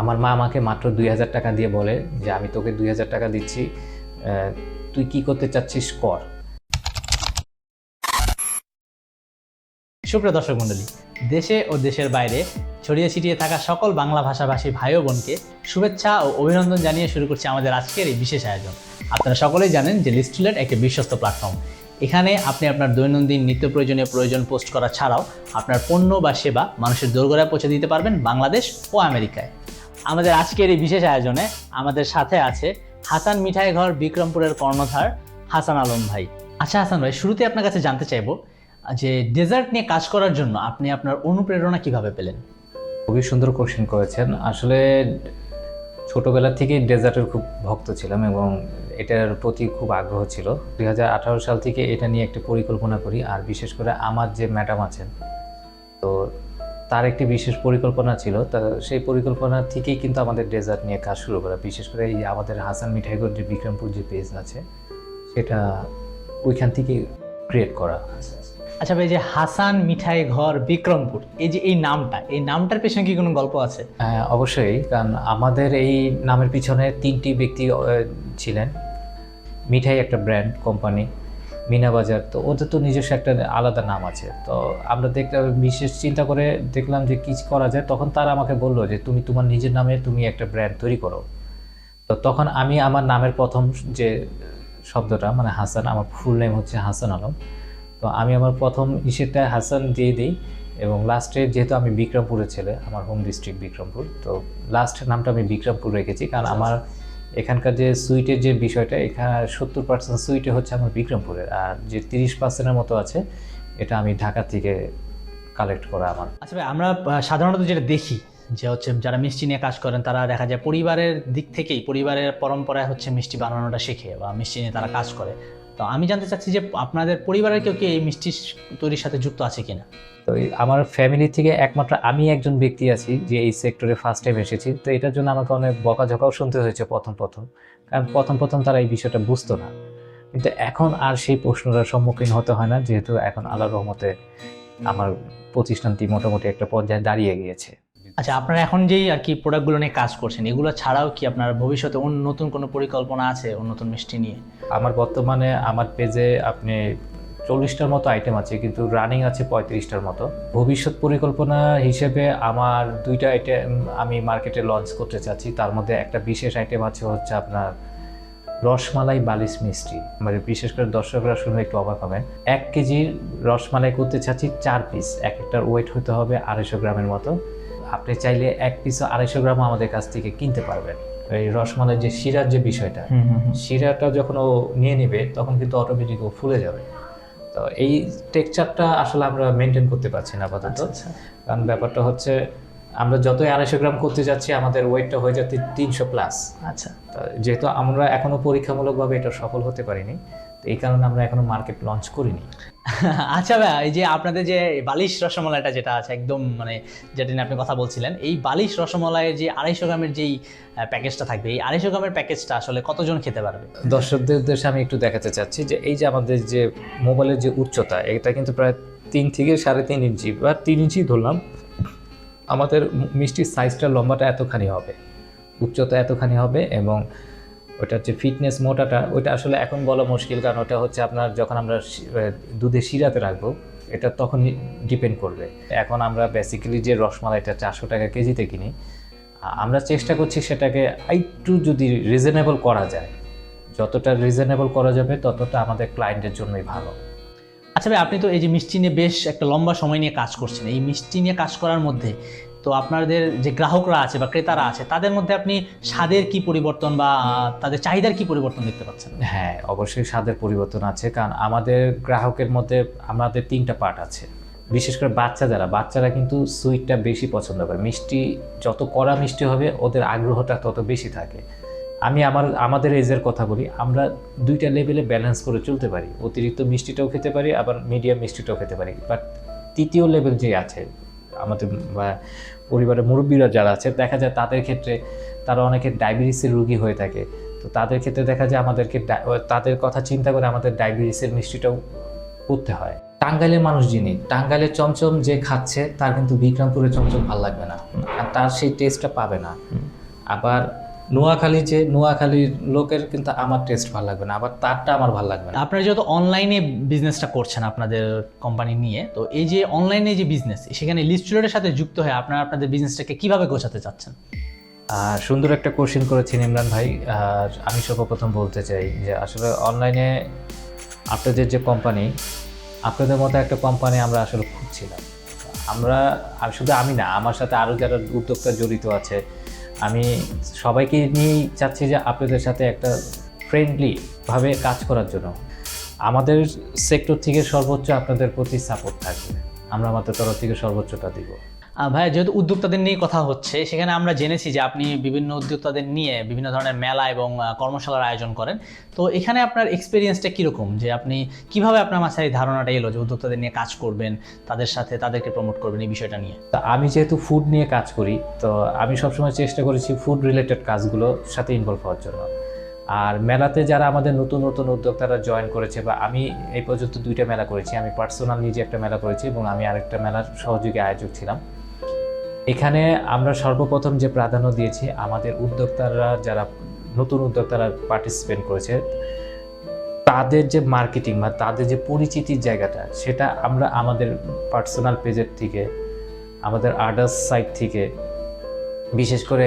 আমার মা আমাকে মাত্র দুই হাজার টাকা দিয়ে বলে যে, আমি তোকে দুই হাজার টাকা দিচ্ছি তুই কি করতে চাচ্ছিস কর। সুপ্রিয় দর্শক মণ্ডলী, দেশে ও দেশের বাইরে ছড়িয়ে ছিটিয়ে থাকা সকল বাংলা ভাষাভাষী ভাই ও বোনকে শুভেচ্ছা ও অভিনন্দন জানিয়ে শুরু করছি আমাদের আজকের এই বিশেষ আয়োজন। আপনারা সকলেই জানেন যে লিস্টুলেট একটি বিশ্বস্ত প্ল্যাটফর্ম এখানে আপনি আপনার দৈনন্দিন নিত্য প্রয়োজনীয় প্রয়োজন পোস্ট করা ছাড়াও আপনার পণ্য বা সেবা মানুষের দোরগোড়ায় পৌঁছে দিতে পারবেন বাংলাদেশ ও আমেরিকায়। আমাদের আজকের এই বিশেষ আয়োজনে আমাদের সাথে আছে হাসান মিঠাই ঘর বিক্রমপুরের কর্ণধার হাসান আলম ভাই। আচ্ছা হাসান ভাই, শুরুতে আপনার কাছে জানতে চাইব যে ডেজার্ট নিয়ে কাজ করার জন্য আপনি আপনার অনুপ্রেরণা কীভাবে পেলেন? খুবই সুন্দর কোশ্চেন করেছেন। আসলে ছোটবেলা থেকেই ডেজার্টের খুব ভক্ত ছিলাম এবং এটার প্রতি খুব আগ্রহ ছিল। দুই হাজার আঠারো সাল থেকে এটা নিয়ে একটা পরিকল্পনা করি, আর বিশেষ করে আমার যে ম্যাডাম আছেন, তো তার একটি বিশেষ পরিকল্পনা ছিল। তা সেই পরিকল্পনা থেকেই কিন্তু আমাদের ডেজার্ট নিয়ে কাজ শুরু করা। বিশেষ করে এই আমাদের হাসান মিঠাইগড় যে বিক্রমপুর যে পেজ আছে সেটা ওইখান থেকে ক্রিয়েট করা। আচ্ছা ভাই যে হাসান মিঠাই ঘর বিক্রমপুর এই যে এই নামটা এই নামটার পেছনে কি কোনো গল্প আছে? হ্যাঁ অবশ্যই কারণ আমাদের এই নামের পিছনে তিনটি ব্যক্তি ছিলেন। মিঠাই একটা ব্র্যান্ড কোম্পানি মিনা বাজার তো ওদের তো নিজস্ব একটা আলাদা নাম আছে। তো আমরা দেখলাম বিশেষ চিন্তা করে দেখলাম যে কী করা যায় তখন তারা আমাকে বলল যে তুমি তোমার নিজের নামে তুমি একটা ব্র্যান্ড তৈরি করো। তো তখন আমি আমার নামের প্রথম যে শব্দটা মানে হাসান আমার ফুল নেম হচ্ছে হাসান আলম। তো আমি আমার প্রথম ইসেরটা হাসান দিয়ে দিই এবং লাস্টে যেহেতু আমি বিক্রমপুরের ছেলে আমার হোম ডিস্ট্রিক্ট বিক্রমপুর তো লাস্ট নামটা আমি বিক্রমপুর রেখেছি কারণ আমার এখানকার যে সুইটের যে বিষয়টা, এখানে সত্তর পার্সেন্ট সুইটে হচ্ছে আমার বিক্রমপুরের। আর যে তিরিশ পার্সেন্টের মতো আছে, এটা আমি ঢাকা থেকে কালেক্ট করা আমার। আচ্ছা ভাই, আমরা সাধারণত যেটা দেখি, যে হচ্ছে যারা মিষ্টি নিয়ে কাজ করেন, তারা দেখা যায় পরিবারের দিক থেকেই, পরিবারের পরম্পরায় হচ্ছে মিষ্টি বানানোটা শেখে বা মিষ্টি নিয়ে তারা কাজ করে। তো আমি জানতে চাচ্ছি যে আপনাদের পরিবারের কেউ কি এই মিষ্টি তৈরির সাথে যুক্ত আছে কিনা? তো আমার ফ্যামিলি থেকে একমাত্র আমি একজন ব্যক্তি আছি যে এই সেক্টরে ফার্স্ট টাইম এসেছি। তো এটার জন্য আমাকে অনেক বকাঝকাও শুনতে হয়েছে প্রথম প্রথম। কারণ প্রথম প্রথম তারা এই বিষয়টা বুঝতো না। কিন্তু এখন আর সেই প্রশ্নটার সম্মুখীন হতে হয় না, যেহেতু এখন আল্লাহ রহমতে আমার প্রতিষ্ঠানটি মোটামুটি একটা পর্যায়ে দাঁড়িয়ে গিয়েছে। আচ্ছা আপনারা এখন যেই আর কি প্রোডাক্টগুলো নিয়ে কাজ করছেন, এগুলো ছাড়াও কি আপনার ভবিষ্যতে অন্য নতুন কোনো পরিকল্পনা আছে, অন্য নতুন মিষ্টি নিয়ে? আমার বর্তমানে আমার পেজে আপনি চল্লিশটার মতো আইটেম আছে, কিন্তু রানিং আছে পঁয়ত্রিশটার মতো। ভবিষ্যৎ পরিকল্পনা হিসেবে আমার দুইটা আইটেম আমি মার্কেটে লঞ্চ করতে চাচ্ছি। তার মধ্যে একটা বিশেষ আইটেম আছে হচ্ছে আপনার রসমালাই বালিশ মিষ্টি। মানে বিশেষ করে দর্শকরা শুনে একটু অবাক হবেন এক কেজি রসমালাই করতে চাচ্ছি চার পিস এক একটার ওয়েট হতে হবে আড়াইশো গ্রামের মতো। আপনি চাইলে এক পিস আড়াইশো গ্রাম আমাদের কাছ থেকে কিনতে পারবেন। এই রসমালাই যে শিরার যে বিষয়টা শিরাটা যখন ও নিয়ে নেবে তখন কিন্তু অটোমেটিক ও ফুলে যাবে। তো এই টেক্সচারটা আসলে আমরা মেনটেন করতে পারছি না আপাতত। আচ্ছা কারণ ব্যাপারটা হচ্ছে আমরা যতই আড়াইশো গ্রাম করতে যাচ্ছি আমাদের ওয়েটটা হয়ে যাচ্ছে তিনশো প্লাস আচ্ছা। যেহেতু আমরা এখনও পরীক্ষামূলকভাবে এটা সফল হতে পারিনি তো এই কারণে আমরা এখনও মার্কেট লঞ্চ করিনি। আচ্ছা ভাই এই যে আপনাদের যে বালিশ রসমালাইটা যেটা আছে একদম মানে যেটা নিয়ে আপনি কথা বলছিলেন এই বালিশ রসমালাইয়ের যে আড়াইশো গ্রামের যেই প্যাকেজটা থাকবে এই আড়াইশো গ্রামের প্যাকেজটা আসলে কতজন খেতে পারবে? দর্শকদের উদ্দেশ্যে আমি একটু দেখাতে চাচ্ছি যে এই যে আমাদের যে মোবাইলের যে উচ্চতা এটা কিন্তু প্রায় তিন থেকে সাড়ে তিন ইঞ্চি বা তিন ইঞ্চি ধরলাম। আমাদের মিষ্টির সাইজটা লম্বাটা এতখানি হবে উচ্চতা এতখানি হবে এবং ওটার হচ্ছে ফিটনেস মোটাটা ওটা আসলে এখন বলা মুশকিল কারণ ওটা হচ্ছে আপনার যখন আমরা দুধে শিরাতে রাখব, এটা তখন ডিপেন্ড করবে। এখন আমরা বেসিক্যালি যে রসমালাইটা চারশো টাকা কেজিতে কিনি, আমরা চেষ্টা করছি সেটাকে একটু যদি রিজনেবল করা যায়, যতটা রিজনেবল করা যাবে ততটা আমাদের ক্লায়েন্টের জন্যই ভালো। আচ্ছা ভাই, আপনি তো এই যে মিষ্টি নিয়ে বেশ একটা লম্বা সময় নিয়ে কাজ করছেন। এই মিষ্টি নিয়ে কাজ করার মধ্যে তো আপনাদের যে গ্রাহকরা আছে বা ক্রেতারা আছে, তাদের মধ্যে আপনি স্বাদের কি পরিবর্তন বা তাদের চাহিদার কি পরিবর্তন দেখতে পাচ্ছেন? হ্যাঁ অবশ্যই স্বাদের পরিবর্তন আছে, কারণ আমাদের গ্রাহকের মধ্যে আমাদের তিনটা পার্ট আছে। বিশেষ করে বাচ্চা যারা বাচ্চারা কিন্তু সুইটটা বেশি পছন্দ করে। মিষ্টি, যত কড়া মিষ্টি হবে, ওদের আগ্রহটা তত বেশি থাকে। আমি আমার, আমাদের এজের কথা বলি, আমরা দুইটা লেভেলে ব্যালেন্স করে চলতে পারি। অতিরিক্ত মিষ্টিটাও খেতে পারি, আবার মিডিয়াম মিষ্টিটাও খেতে পারি। বাট তৃতীয় লেভেল যে আছে আমাদের বা পরিবারের মুরব্বীরা যারা আছে দেখা যায় তাদের ক্ষেত্রে তারা অনেকে ডায়াবেটিসের রুগী হয়ে থাকে। তো তাদের ক্ষেত্রে দেখা যায় আমাদেরকে তাদের কথা চিন্তা করে আমাদের ডায়াবেটিসের মিষ্টিটাও করতে হয়। টাঙ্গাইলের মানুষ যিনি টাঙ্গাইলের চমচম যে খাচ্ছে তার কিন্তু বিক্রমপুরের চমচম ভালো লাগবে না। আর তার সেই টেস্টটা পাবে না। আবার নোয়াখালী যে নোয়াখালীর লোকের কিন্তু আমার টেস্ট ভালো লাগবে না আবার তারটা আমার ভালো লাগবে না। আপনারা যেহেতু অনলাইনে বিজনেসটা করছেন আপনাদের কোম্পানি নিয়ে তো এই যে অনলাইনে যে বিজনেস সেখানে লিস্টুলেটের সাথে যুক্ত হয়ে আপনারা আপনাদের বিজনেসটাকে কীভাবে গোছাতে চাচ্ছেন? আর সুন্দর একটা কোশ্চেন করেছেন ইমরান ভাই। আর আমি সর্বপ্রথম বলতে চাই যে আসলে অনলাইনে আপনাদের যে কোম্পানি আপনাদের মতো একটা কোম্পানি আমরা আসলে খুঁজছিলাম। আমরা শুধু আমি না আমার সাথে আরও যারা উদ্যোক্তা জড়িত আছে আমি সবাইকে নিয়েই চাচ্ছি যে আপনাদের সাথে একটা ফ্রেন্ডলিভাবে কাজ করার জন্য। আমাদের সেক্টর থেকে সর্বোচ্চ আপনাদের প্রতি সাপোর্ট থাকবে। আমরা আমাদের তরফ থেকে সর্বোচ্চটা দিব। ভাইয়া, যেহেতু উদ্যোক্তাদের নিয়ে কথা হচ্ছে, সেখানে আমরা জেনেছি যে আপনি বিভিন্ন উদ্যোক্তাদের নিয়ে বিভিন্ন ধরনের মেলা এবং কর্মশালার আয়োজন করেন। তো এখানে আপনার এক্সপিরিয়েন্সটা কীরকম? যে আপনি কীভাবে আপনার মাথায় এই ধারণাটা এলো যে উদ্যোক্তাদের নিয়ে কাজ করবেন, তাদের সাথে তাদেরকে প্রমোট করবেন এই বিষয়টা নিয়ে? তা আমি যেহেতু ফুড নিয়ে কাজ করি, তো আমি সবসময় চেষ্টা করেছি ফুড রিলেটেড কাজগুলোর সাথে ইনভলভ হওয়ার জন্য। আর মেলাতে যারা আমাদের নতুন নতুন উদ্যোক্তারা জয়েন করেছে বা আমি এই পর্যন্ত দুইটা মেলা করেছি, আমি পার্সোনাল নিজে একটা মেলা করেছি এবং আমি আরেকটা মেলার সহযোগী আয়োজক ছিলাম। এখানে আমরা সর্বপ্রথম যে প্রাধান্য দিয়েছি, আমাদের উদ্যোক্তারা যারা নতুন উদ্যোক্তারা পার্টিসিপেট করেছে, তাদের যে মার্কেটিং বা তাদের যে পরিচিতির জায়গাটা, সেটা আমরা আমাদের পার্সোনাল পেজের থেকে, আমাদের আদার্স সাইট থেকে, বিশেষ করে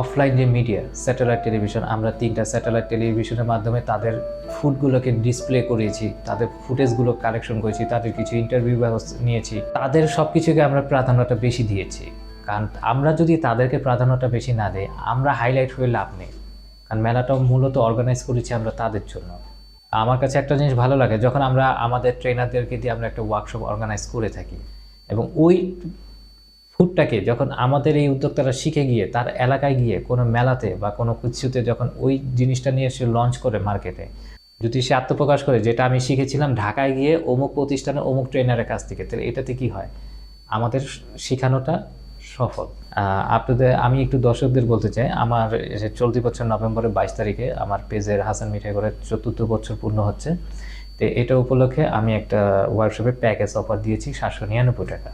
অফলাইন যে মিডিয়া স্যাটেলাইট টেলিভিশন আমরা তিনটা স্যাটেলাইট টেলিভিশনের মাধ্যমে তাদের ফুডগুলোকে ডিসপ্লে করিয়েছি, তাদের ফুটেজগুলো কালেকশন করেছি, তাদের কিছু ইন্টারভিউ ব্যবস্থা নিয়েছি, তাদের সব কিছুকে আমরা প্রাধান্যটা বেশি দিয়েছি। কারণ আমরা যদি তাদেরকে প্রাধান্যটা বেশি না দিই, আমরা হাইলাইট হয়ে লাভ নেই। কারণ মেলাটা মূলত অর্গানাইজ করেছি আমরা তাদের জন্য। আমার কাছে একটা জিনিস ভালো লাগে, যখন আমরা আমাদের ট্রেনারদেরকে দিয়ে আমরা একটা ওয়ার্কশপ অর্গানাইজ করে থাকি এবং ওই ফুডটাকে যখন আমাদের এই উদ্যোক্তারা শিখে গিয়ে, তার এলাকায় গিয়ে, কোনো মেলাতে বা কোনো কিছুতে যখন ওই জিনিসটা নিয়ে সে লঞ্চ করে মার্কেটে যদি সে আত্মপ্রকাশ করে, যেটা আমি শিখেছিলাম ঢাকায় গিয়ে অমুক প্রতিষ্ঠানে অমুক ট্রেনারের কাছ থেকে, তাহলে এটাতে কি হয়? আমাদের শেখানোটা সফল। আপনাদের আমি একটু দর্শকদের বলতে চাই আমার চলতি বছর নভেম্বরের বাইশ তারিখে আমার পেজের হাসান মিঠাই করে চতুর্থ বছর পূর্ণ হচ্ছে। তো এটা উপলক্ষে আমি একটা ওয়ার্কশপে প্যাকেজ অফার দিয়েছি সাতশো নিরানব্বই টাকা।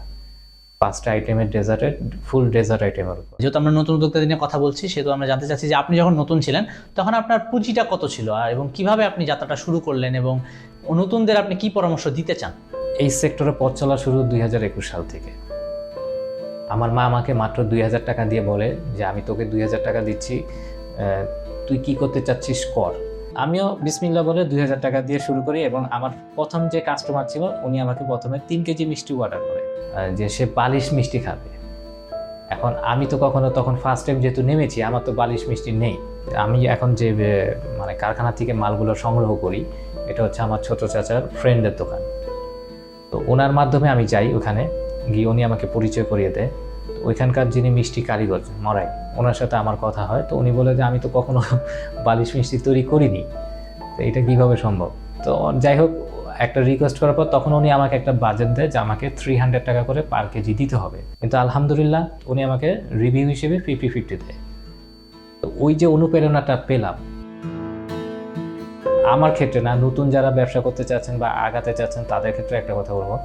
পাঁচটা আইটেমের ডেজার্টের ফুল ডেজার্ট আইটেমের উপর। যেহেতু আমরা নতুন উদ্যোক্তাদের নিয়ে কথা বলছি সেহেতু আমরা জানতে চাচ্ছি যে আপনি যখন নতুন ছিলেন তখন আপনার পুঁজিটা কত ছিল আর এবং কীভাবে আপনি যাত্রাটা শুরু করলেন এবং নতুনদের আপনি কি পরামর্শ দিতে চান? এই সেক্টরে পথ চলা শুরু দুই হাজার একুশ সাল থেকে। আমার মা আমাকে মাত্র দুই হাজার টাকা দিয়ে বলে যে, আমি তোকে দুই হাজার টাকা দিচ্ছি তুই কি করতে চাচ্ছিস কর। আমিও বিসমিল্লা বলে দুই হাজার টাকা দিয়ে শুরু করি এবং আমার প্রথম যে কাস্টমার ছিল, উনি আমাকে প্রথমে তিন কেজি মিষ্টি অর্ডার করে যে সে বালিশ মিষ্টি খাবে। এখন আমি তো কখনো তখন ফার্স্ট টাইম যেহেতু নেমেছি, আমার তো বালিশ মিষ্টি নেই। আমি এখন যে মানে কারখানা থেকে মালগুলো সংগ্রহ করি, এটা হচ্ছে আমার ছোট চাচার ফ্রেন্ডের দোকান। তো ওনার মাধ্যমে আমি যাই ওখানে। গিয়ে উনি আমাকে পরিচয় করিয়ে দেয়। ওইখানকার যিনি মিষ্টি কারিগর, মরাই, ওনার সাথে আমার কথা হয়। তো উনি বলে যে, আমি তো কখনো বালিশ মিষ্টি তৈরি করিনি। তো এটা কীভাবে সম্ভব? তো যাই হোক, একটা রিকোয়েস্ট করার পর তখন উনি আমাকে একটা বাজেট দেয় যে, আমাকে থ্রি হান্ড্রেড টাকা করে পার কেজি দিতে হবে। কিন্তু আলহামদুলিল্লাহ উনি আমাকে রিভিউ হিসেবে ফিফটি ফিফটি দেয়। তো ওই যে অনুপ্রেরণাটা পেলাম, আমার ক্ষেত্রে না, নতুন যারা ব্যবসা করতে চাচ্ছেন বা আগাতে চাচ্ছেন, তাদের ক্ষেত্রে একটা কথা বলব।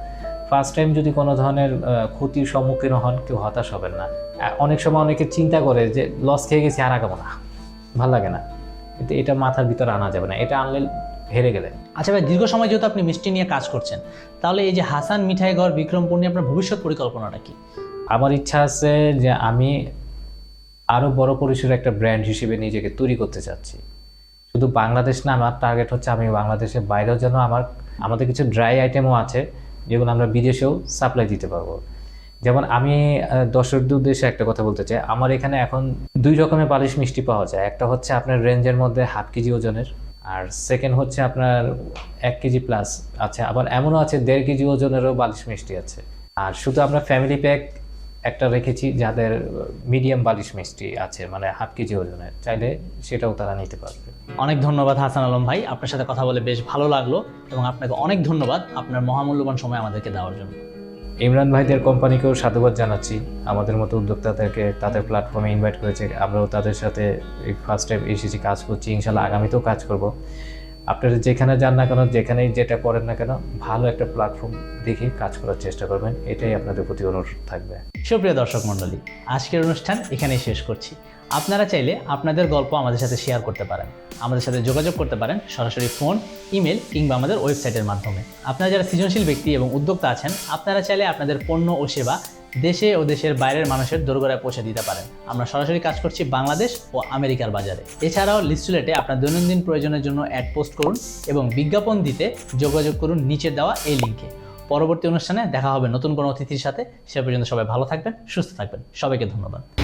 ফার্স্ট টাইম যদি কোনো ধরনের ক্ষতির সম্মুখীন হন কেউ হতাশ হবেন না। অনেক সময় অনেকে চিন্তা করে যে লস খেয়ে গেছি আর আগাবো না। ভালো লাগে না। কিন্তু এটা মাথার ভিতরে আনা যাবে না। এটা আনলে হেরে গেলে। আচ্ছা ভাই দীর্ঘ সময় যেহেতু আপনি মিষ্টি নিয়ে কাজ করছেন তাহলে এই যে হাসান মিঠাই ঘর বিক্রমপুর নিয়ে আপনার ভবিষ্যৎ পরিকল্পনাটা কি? আমার ইচ্ছা আছে যে আমি আরও বড় পরিসরে একটা ব্র্যান্ড হিসেবে নিজেকে তৈরি করতে চাচ্ছি। শুধু বাংলাদেশ না আমার টার্গেট হচ্ছে আমি বাংলাদেশের বাইরেও যেন আমার আমাদের কিছু ড্রাই আইটেমও আছে। যেগুলো আমরা বিদেশেও সাপ্লাই দিতে পারব। যেমন আমি দর্শকদের উদ্দেশ্যে একটা কথা বলতে চাই। আমার এখানে এখন দুই রকমের বালিশ মিষ্টি পাওয়া যায়। একটা হচ্ছে আপনার রেঞ্জের মধ্যে হাফ কেজি ওজনের, আর সেকেন্ড হচ্ছে আপনার এক কেজি প্লাস আছে। আবার এমনও আছে, দেড় কেজি ওজনেরও বালিশ মিষ্টি আছে। আর শুধু আমরা ফ্যামিলি প্যাক একটা রেখেছি, যাদের মিডিয়াম বালিশ মিষ্টি আছে মানে হাফ কেজি ওজনের। চাইলে সেটাও তারা নিতে পারবে। অনেক ধন্যবাদ হাসান আলম ভাই। আপনার সাথে কথা বলে বেশ ভালো লাগল এবং আপনাকে অনেক ধন্যবাদ আপনার মহামূল্যবান সময় আমাদেরকে দেওয়ার জন্য। ইমরান ভাইদের কোম্পানিকেও সাধুবাদ জানাচ্ছি। আমাদের মতো উদ্যোক্তাদেরকে তাদের প্ল্যাটফর্মে ইনভাইট করেছে। আমরাও তাদের সাথে ফার্স্ট টাইম এসেছি কাজ করছি। ইনশাল্লাহ আগামীতেও কাজ করব। আপনারা যেখানে যান না কেন যেখানেই যেটা করেন না কেন ভালো একটা প্ল্যাটফর্ম দেখে কাজ করার চেষ্টা করবেন। এটাই আপনাদের প্রতি অনুরোধ থাকবে। সুপ্রিয় দর্শক মণ্ডলী আজকের অনুষ্ঠান এখানেই শেষ করছি। আপনারা চাইলে আপনাদের গল্প আমাদের সাথে শেয়ার করতে পারেন। আমাদের সাথে যোগাযোগ করতে পারেন সরাসরি ফোন ইমেল কিংবা আমাদের ওয়েবসাইটের মাধ্যমে। আপনারা যারা সৃজনশীল ব্যক্তি এবং উদ্যোক্তা আছেন, আপনারা চাইলে আপনাদের পণ্য ও সেবা দেশে ও দেশের বাইরের মানুষের দোরগোড়ায় পৌঁছে দিতে পারেন। আমরা সরাসরি কাজ করছি বাংলাদেশ ও আমেরিকার বাজারে। এছাড়াও লিস্টুলেটে আপনার দৈনন্দিন প্রয়োজনের জন্য অ্যাড পোস্ট করুন এবং বিজ্ঞাপন দিতে যোগাযোগ করুন নিচে দেওয়া এই লিঙ্কে পরবর্তী অনুষ্ঠানে দেখা হবে নতুন কোনো অতিথির সাথে। সে পর্যন্ত সবাই ভালো থাকবেন, সুস্থ থাকবেন। সবাইকে ধন্যবাদ।